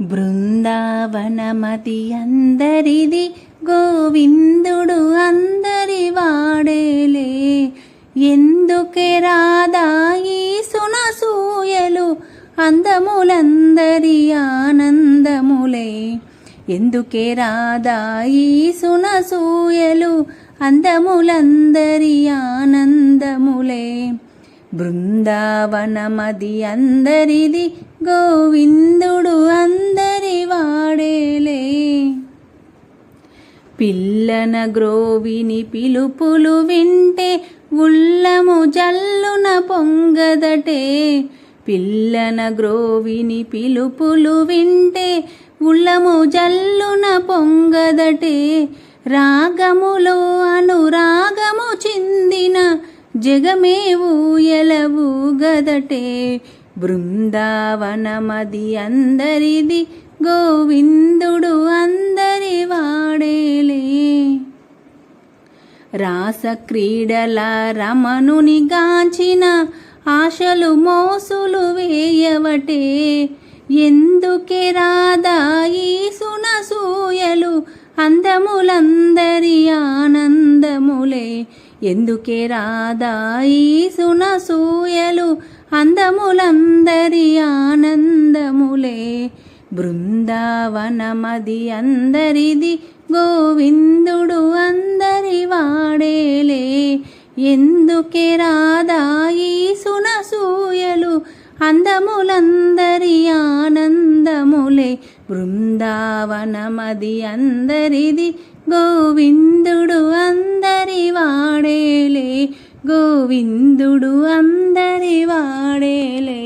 బృందావనమతి అందరిది గోవిందుడు అందరి వాడేలే. ఎందుకే రాదాయి సునసూయలు? అందములందరి ఆనందములే. ఎందుకే రాదాయి సునసూయలు? అందములందరి ఆనందములే. బృందావనమది అందరిది గోవిందుడు పిల్లన గ్రోవిని పిలుపులు వింటే ఉల్లము జల్లున పొంగదటే. పిల్లన గ్రోవిని పిలుపులు వింటే ఉల్లము జల్లున పొంగదటే. రాగములో అనురాగము చిందిన జగమే ఊయలవు గదటే. బృందావనమది అందరిది గోవిందుడు రాసక్రీడల రమణుని గాంచిన ఆశలు మోసులు వేయవటే. ఎందుకే రాదాయి సునసూయలు అందములందరి ఆనందములే. ఎందుకే రాదాయి సునసూయలు అందములందరి ఆనందములే. బృందావనమది అందరిది గోవిందుడు అంద రాధాయీసునసూయలు అందములందరి ఆనందములే. బృందావనమది అందరిది గోవిందుడు అందరి వాడేలే. గోవిందుడు అందరి వాడేలే.